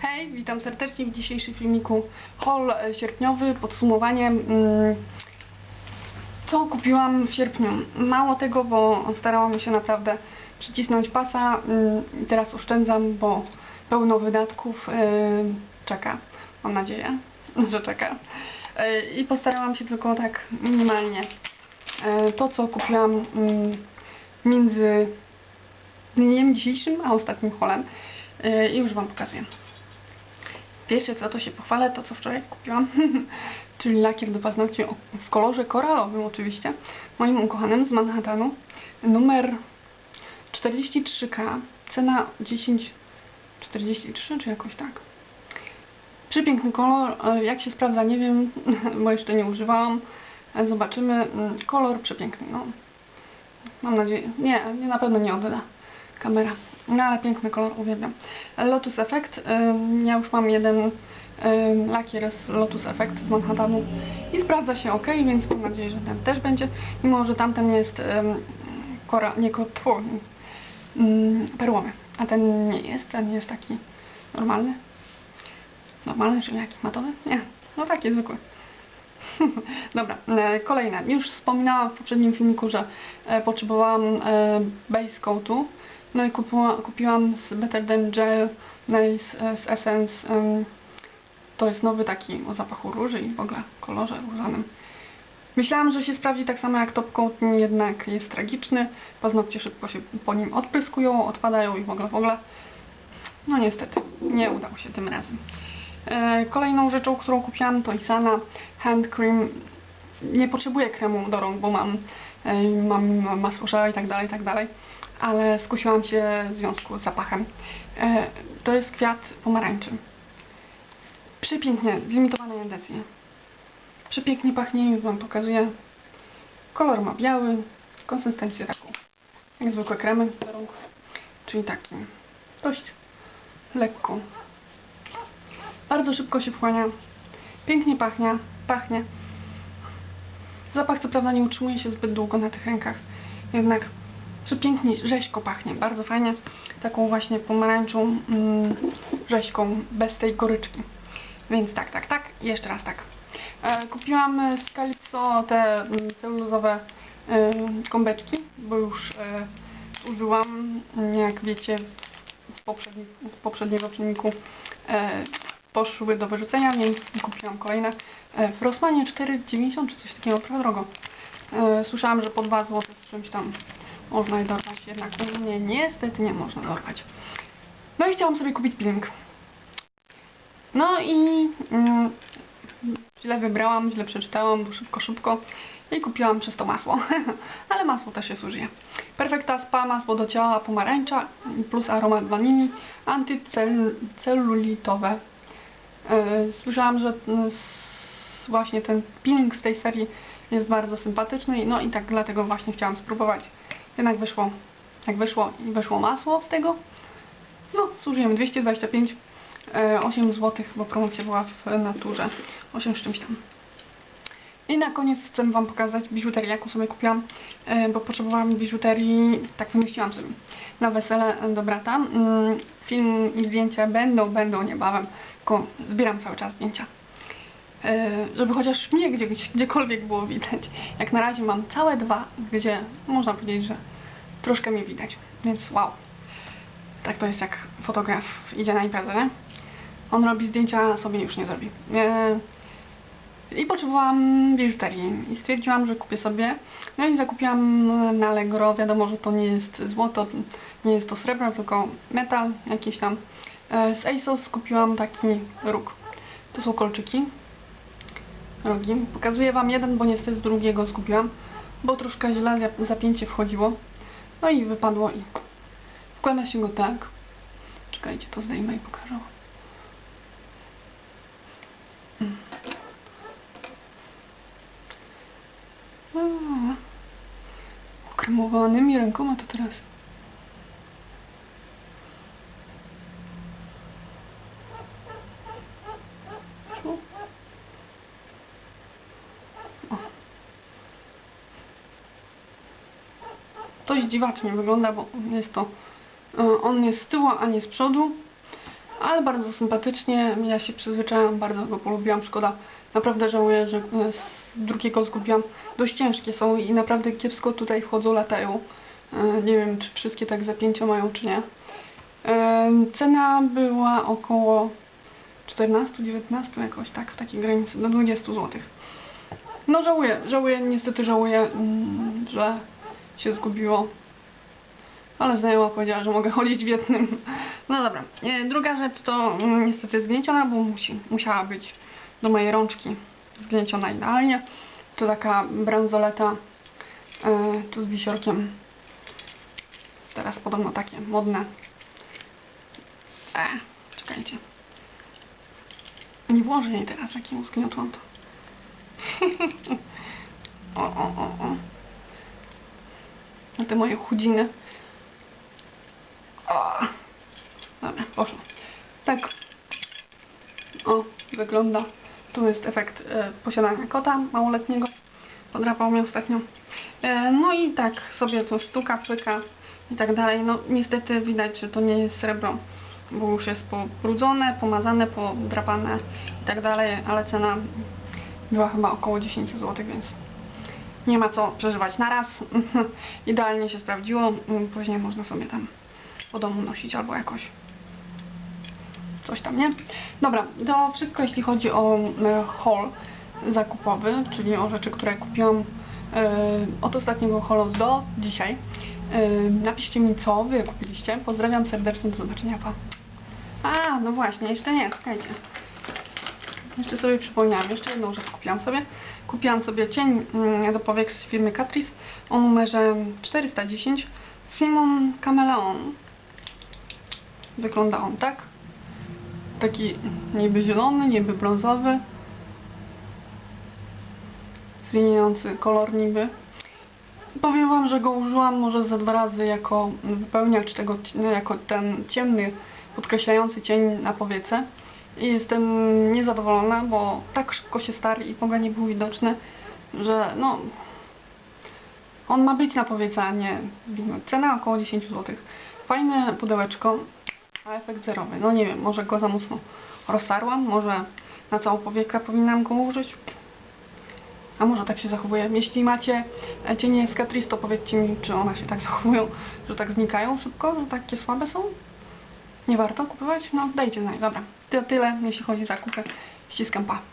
Hej, witam serdecznie w dzisiejszym filmiku haul e, sierpniowy, podsumowanie mm, co kupiłam w sierpniu. Mało tego, bo starałam się naprawdę przycisnąć pasa mm, teraz oszczędzam, bo pełno wydatków e, czeka. Mam nadzieję, że czeka. E, I postarałam się tylko tak minimalnie. To, co kupiłam mm, między dniem dzisiejszym, a ostatnim holem. E, I już Wam pokazuję. Pierwsze co to się pochwalę, to co wczoraj kupiłam, czyli lakier do paznokci w kolorze koralowym oczywiście, moim ukochanym z Manhattanu, numer 43K, cena 10,43 czy jakoś tak. Przepiękny kolor, e, jak się sprawdza nie wiem, bo jeszcze nie używałam, E, zobaczymy, Mm, kolor przepiękny, no. Mam nadzieję, nie, nie na pewno nie odda kamera. No ale piękny kolor, uwielbiam. Lotus Effect. Ja już mam jeden lakier z Lotus Effect z Manhattanu i sprawdza się ok, więc mam nadzieję, że ten też będzie. Mimo, że tamten jest kora, nie ko, pu, ym, perłowy, a ten nie jest, ten jest taki normalny. Normalny, czyli jaki? Matowy? Nie, no taki zwykły. Dobra, e, kolejne. Już wspominałam w poprzednim filmiku, że e, potrzebowałam e, base coatu. No i kupiła, kupiłam z Better Than Gel Nails e, z Essence. to jest nowy taki o zapachu róży i w ogóle kolorze różanym. Myślałam, że się sprawdzi tak samo jak top coat, jednak jest tragiczny. Paznokcie szybko się po nim odpryskują, odpadają i w ogóle, w ogóle. No niestety, nie udało się tym razem. E, Kolejną rzeczą, którą kupiłam to Isana Hand Cream. Nie potrzebuję kremu do rąk, bo mam, e, mam masło i tak dalej, i tak dalej, ale skusiłam się w związku z zapachem. E, To jest kwiat pomarańczy. Przepięknie, z limitowanej edycji. Przepięknie pachnie, już Wam pokazuję. Kolor ma biały, konsystencję taką, jak zwykłe kremy do rąk, czyli taki dość lekko bardzo szybko się wchłania. Pięknie pachnie. pachnie. Zapach co prawda nie utrzymuje się zbyt długo na tych rękach, jednak przepięknie rzeźko pachnie. Bardzo fajnie. Taką właśnie pomarańczą mm, rzeźką, bez tej goryczki. Więc tak, tak, tak. Jeszcze raz tak. E, kupiłam z Calypso te mm, celulozowe e, gąbeczki, bo już e, użyłam, mm, jak wiecie, z, poprzedni, z poprzedniego filmiku e, poszły do wyrzucenia, więc kupiłam kolejne. E, W Rossmanie 4,90 czy coś takiego, trochę drogo. E, Słyszałam, że po 2 zł z czymś tam można je dorwać, jednak u mnie niestety nie można dorwać. No i chciałam sobie kupić peeling. No i mm, źle wybrałam, źle przeczytałam, bo szybko, szybko i kupiłam przez to masło. Ale masło też jest użyję. Perfekta Spa masło do ciała pomarańcza plus aromat wanilii antycelulitowe. E, Słyszałam, że mm, właśnie ten peeling z tej serii jest bardzo sympatyczny, no i tak dlatego właśnie chciałam spróbować. Jednak wyszło, jak wyszło wyszło masło z tego. No, zużyjemy 225, e, 8 zł, bo promocja była w naturze, 8 z czymś tam. I na koniec chcę Wam pokazać biżuterię, jaką sobie kupiłam, e, bo potrzebowałam biżuterii, tak wymyśliłam sobie, na wesele do brata. Mm, Film i zdjęcia będą, będą niebawem, tylko zbieram cały czas zdjęcia. E, Żeby chociaż mnie gdzie, gdziekolwiek było widać. Jak na razie mam całe dwa, gdzie można powiedzieć, że troszkę mnie widać, więc wow. Tak to jest jak fotograf idzie na imprezę, nie? On robi zdjęcia, sobie już nie zrobi. E, i potrzebowałam biżuterii i stwierdziłam, że kupię sobie. No i zakupiłam na Allegro. Wiadomo, że to nie jest złoto, nie jest to srebro, tylko metal jakiś tam. E, Z ASOS kupiłam taki róg. To są kolczyki. Rogi. Pokazuję Wam jeden, bo niestety z drugiego zgubiłam, bo troszkę źle zap- zapięcie wchodziło. No i wypadło i wkłada się go tak. Czekajcie, to zdejmę i pokażę. A, Ukremowanymi rękoma to teraz. Dziwacznie wygląda, bo jest to E, On jest z tyłu, a nie z przodu. Ale bardzo sympatycznie. Ja się przyzwyczaiłam, bardzo go polubiłam. Szkoda. Naprawdę żałuję, że e, z drugiego zgubiłam. Dość ciężkie są i naprawdę kiepsko tutaj wchodzą, latają. E, Nie wiem, czy wszystkie tak zapięcia mają, czy nie. Cena była około 14-19 jakoś tak, w takiej granicy, do 20 zł. No żałuję, żałuję, niestety żałuję, mm, że się zgubiło. Ale znajoma powiedziała, że mogę chodzić w jednym. No dobra. E, Druga rzecz to mm, niestety zgnieciona, bo musi, musiała być do mojej rączki zgnieciona idealnie. To taka bransoleta e, tu z wisiorkiem. Teraz podobno takie modne. E, czekajcie. Nie włożę jej teraz, jak ją zgniotłam to. o, o, o, o. Na te moje chudziny. O. Poszło. Tak. O, wygląda. Tu jest efekt e, posiadania kota małoletniego. Podrapał mnie ostatnio. E, no i tak sobie to stuka, pyka i tak dalej. No niestety widać, że to nie jest srebro, bo już jest pobrudzone, pomazane, podrapane i tak dalej, ale cena była chyba około 10 zł, więc nie ma co przeżywać na raz. Idealnie się sprawdziło. Mm, Później można sobie tam po domu nosić albo jakoś coś tam, nie? Dobra, to wszystko jeśli chodzi o e, haul zakupowy, czyli o rzeczy, które kupiłam e, od ostatniego haulu do dzisiaj. E, napiszcie mi, co wy kupiliście. Pozdrawiam serdecznie, do zobaczenia, pa. A, no właśnie, jeszcze nie, czekajcie. Jeszcze sobie przypomniałam, jeszcze jedną rzecz kupiłam sobie. Kupiłam sobie cień mm, do powiek z firmy Catrice o numerze 410 Simon Chameleon. Wygląda on tak. Taki niby zielony, niby brązowy. Zmieniający kolor niby. Powiem Wam, że go użyłam może ze dwa razy jako wypełniacz tego, no, jako ten ciemny, podkreślający cień na powiece. I jestem niezadowolona, bo tak szybko się stary i ogóle nie był widoczny, że no... On ma być na powiece, a nie zniknąć. Cena około 10 zł. Fajne pudełeczko, a efekt zerowy. No nie wiem, może go za mocno rozsarłam, może na całą powiekę powinnam go użyć. A może tak się zachowuje. Jeśli macie e, cienie z Catrice, to powiedzcie mi, czy one się tak zachowują, że tak znikają szybko, że takie słabe są? Nie warto kupować? No dajcie znać, dobra. Tyle, jeśli chodzi o zakupy. Ściskam, pa.